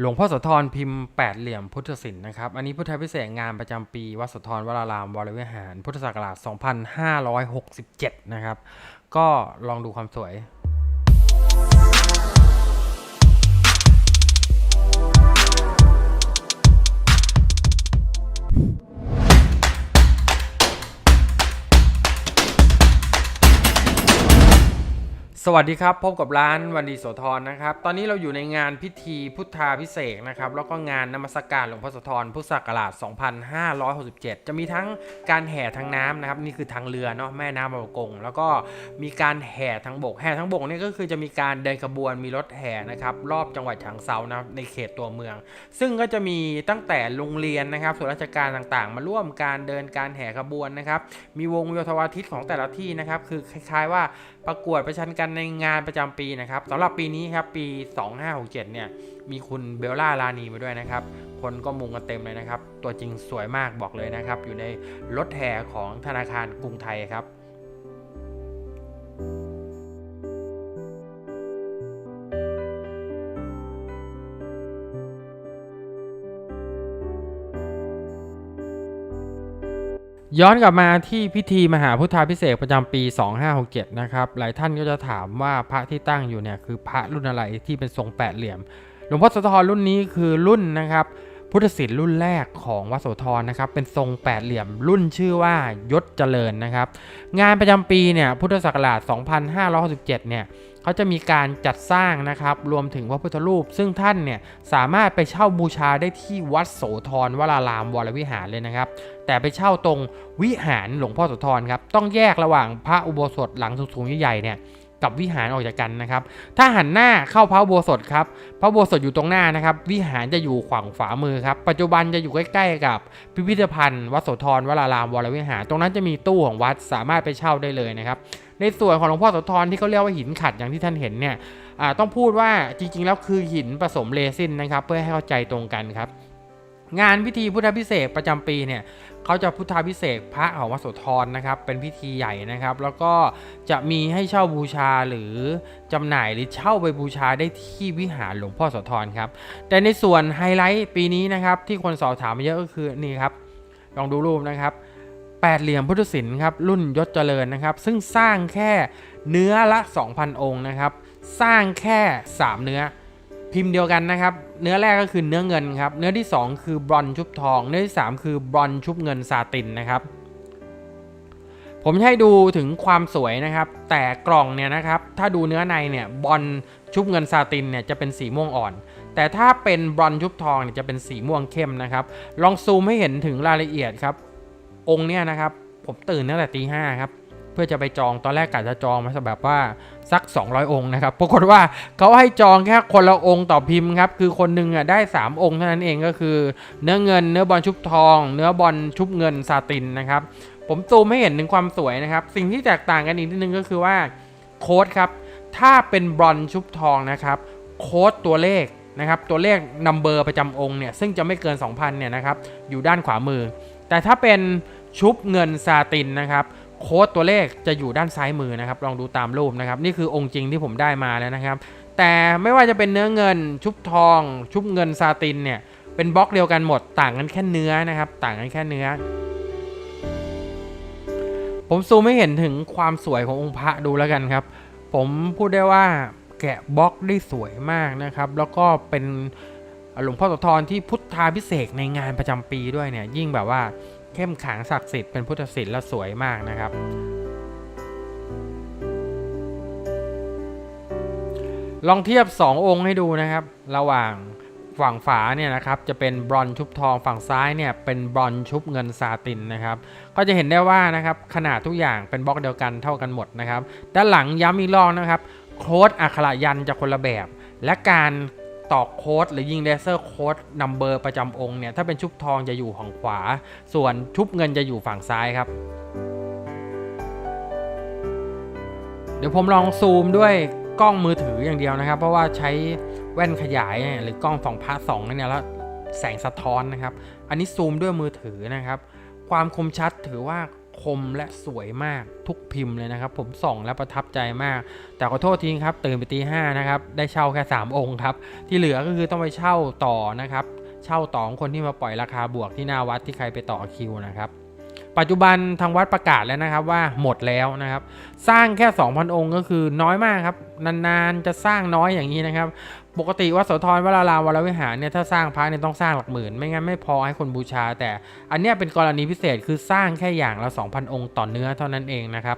หลวงพ่อโสธรพิมพ์แปดเหลี่ยมพุทธศิลป์นะครับ อันนี้พุทธพิเศษงานประจำปีวัดโสธรวรารามวรวิหาร พุทธศักราช 2567 นะครับ ก็ลองดูความสวย สวัสดีครับพบกับร้านวันดีโสธรนะครับ ตอนนี้เราอยู่ในงานพิธีพุทธาพิเศษนะครับแล้วก็งานนมัสการหลวงพ่อโสธรพุทธศักราช 2567 จะมีทั้งการแห่ทางน้ำนะครับนี่คือทางเรือเนาะแม่น้ำบางปะกง แล้วก็มีการแห่ทางบกแห่ทางบกนี่ก็คือจะมีการเดินขบวนมีรถแห่นะครับรอบจังหวัดฉางเซานะครับในเขตตัวเมือง ซึ่งก็จะมีตั้งแต่โรงเรียนนะครับส่วนราชการต่างๆ มาร่วมการเดินการแห่ขบวนนะครับมีวงโยธวาทิตของแต่ละที่นะครับคือคล้ายๆว่าประกวดประชันกันในงานประจำปีนะครับสำหรับปีนี้ครับปี 2567เนี่ยมีคุณเบลล่าลานีมาด้วยนะครับ คนก็มุงกันเต็มเลยนะครับ ตัวจริงสวยมากบอกเลยนะครับ อยู่ในรถแห่ของธนาคารกรุงไทยครับ ย้อนกลับมาที่พิธีมหาพุทธาพิเศษประจำปี 2567 นะครับ หลายท่านก็จะถามว่าพระที่ตั้งอยู่เนี่ยคือพระรุ่นอะไรที่เป็นทรงแปดเหลี่ยม หลวงพ่อโสธรรุ่นนี้คือรุ่นนะครับ พุทธศิลป์รุ่นแรกของวัดโสธรนะครับ เป็นทรงแปดเหลี่ยม รุ่นชื่อว่ายศเจริญนะครับ งานประจำปีเนี่ยพุทธศักราช 2567 เนี่ย เขาจะมีการจัดสร้างนะครับรวมถึงพระพุทธรูป ซึ่งท่านเนี่ยสามารถไปเช่าบูชาได้ที่วัดโสธรวรารามวรวิหารเลยนะครับ แต่ไปเช่าตรงวิหารหลวงพ่อโสธรครับต้องแยกระหว่างพระอุโบสถหลังสูงๆใหญ่ๆเนี่ย กับวิหารออกจากกันนะครับ ถ้าหันหน้าเข้าพระโบสถครับพระโบสถอยู่ตรงหน้านะครับ วิหารจะอยู่ขวางฝามือครับ ปัจจุบันจะอยู่ใกล้ๆกับพิพิธภัณฑ์ วัดโสธรวรารามวรวิหาร ตรงนั้นจะมีตู้ของวัดสามารถไปเช่าได้เลยนะครับ ในส่วนของหลวงพ่อโสธรที่เขาเรียกว่าหินขัดอย่างที่ท่านเห็นเนี่ยต้องพูดว่าจริงๆแล้วคือหินผสมเรซินนะครับ เพื่อให้เข้าใจตรงกันครับ งานพิธีพุทธพิเศษประจำปีเนี่ยเขาจะพุทธาพิเศษพระของวัดโสธรนะครับ เป็นพิธีใหญ่นะครับ แล้วก็จะมีให้เช่าบูชาหรือจำหน่ายหรือเช่าไปบูชาได้ที่วิหารหลวงพ่อโสธรครับ แต่ในส่วนไฮไลท์ปีนี้นะครับ ที่คนสอบถามมาเยอะก็คือนี่ครับ ลองดูรูปนะครับแปดเหลี่ยมพุทธศิลป์ครับรุ่นยศเจริญนะครับ ซึ่งสร้างแค่เนื้อละ 2,000 องค์นะครับ สร้างแค่ 3 เนื้อ พิมพ์เดียวกันนะครับ เนื้อแรกก็คือเนื้อเงินครับ เนื้อที่ 2 คือบรอนชุบทอง เนื้อที่ 3 คือบรอนชุบเงินซาตินนะครับ ผมให้ดูถึงความสวยนะครับ แต่กล่องเนี่ยนะครับ ถ้าดูเนื้อในเนี่ยบอลชุบเงินซาตินเนี่ยจะเป็นสีม่วงอ่อน แต่ถ้าเป็นบรอนชุบทองเนี่ยจะเป็นสีม่วงเข้มนะครับ ลองซูมให้เห็นถึงรายละเอียดครับ องค์เนี่ยนะครับ ผมตื่นตั้งแต่ตีห้าครับ เพื่อจะไปจองตอนแรกกะจะจองมาแบบว่าสัก 200 องค์นะครับปรากฏว่าเขาให้จองแค่คนละองค์ต่อพิมพ์ครับคือคนหนึ่งอะได้ 3 องค์เท่านั้นเองก็คือ เนื้อเงินเนื้อบอลชุบทอง เนื้อบอลชุบเงินซาตินนะครับผมซูมให้เห็นถึงความสวยนะครับ สิ่งที่แตกต่างกันอีกนิดนึงก็คือว่าโค้ดครับถ้าเป็นบอลชุบทองนะครับโค้ดตัวเลขนะครับตัวเลขนัมเบอร์ประจำองค์เนี่ยซึ่งจะไม่เกิน 2,000เนี่ยนะครับอยู่ด้านขวามือ แต่ถ้าเป็นชุบเงินซาตินนะครับ โค้ดตัวเลขจะอยู่ด้านซ้ายมือนะครับ ลองดูตามรูปนะครับ นี่คือองค์จริงที่ผมได้มาแล้วนะครับ แต่ไม่ว่าจะเป็นเนื้อเงิน ชุบทอง ชุบเงินซาตินเนี่ย เป็นบล็อกเดียวกันหมด ต่างกันแค่เนื้อนะครับ ต่างกันแค่เนื้อ ผมซูมไม่เห็นถึงความสวยขององค์พระดูแล้วกันครับ ผมพูดได้ว่าแกะบล็อกได้สวยมากนะครับ แล้วก็เป็นหลวงพ่อโสธรที่พุทธาพิเศษในงานประจำปีด้วยเนี่ย ยิ่งแบบว่า เข้มขังศักดิ์สิทธิ์เป็นพุทธศิลป์และสวยมากนะครับ ลองเทียบ 2 องค์ให้ดูนะครับ ระหว่างฝั่งฝาเนี่ยนะครับจะเป็นบรอนชุบทองฝั่งซ้ายเนี่ยเป็นบรอนชุบเงินซาตินนะครับก็จะเห็นได้ว่านะครับขนาดทุกอย่างเป็นบล็อกเดียวกันเท่ากันหมดนะครับด้านหลังย้ำอีกรอบนะครับโค้ดอักขระยันจะคนละแบบ และการ ตอกโค้ดหรือยิงเลเซอร์โค้ดนัมเบอร์ประจำองค์เนี่ย ถ้าเป็นชุบทองจะอยู่ฝั่งขวา ส่วนชุบเงินจะอยู่ฝั่งซ้ายครับ เดี๋ยวผมลองซูมด้วยกล้องมือถืออย่างเดียวนะครับ เพราะว่าใช้แว่นขยายเนี่ยหรือกล้องสองพาสองเนี่ยแล้วแสงสะท้อนนะครับ อันนี้ซูมด้วยมือถือนะครับ ความคมชัดถือว่า คมและสวยมากทุกพิมพ์เลยนะครับ ผมส่องและประทับใจมาก แต่ขอโทษทีครับตื่นไปตีห้านะครับได้เช่าแค่ 3 องค์ครับ ที่เหลือก็คือต้องไปเช่าต่อนะครับ เช่าต่อของคนที่มาปล่อยราคาบวกที่หน้าวัดที่ใครไปต่อคิวนะครับ ปัจจุบันทางวัดประกาศแล้วนะครับว่าหมดแล้วนะครับ สร้างแค่ 2,000 องค์ก็คือน้อยมากครับ นานๆจะสร้างน้อยอย่างนี้นะครับ ปกติวัดโสธรวรารามวรวิหารเนี่ยถ้าสร้างพระเนี่ยต้องสร้างหลักหมื่น ไม่งั้นไม่พอให้คนบูชา แต่อันเนี้ยเป็นกรณีพิเศษคือสร้างแค่อย่างละ 2,000 องค์ต่อเนื้อเท่านั้นเองนะครับ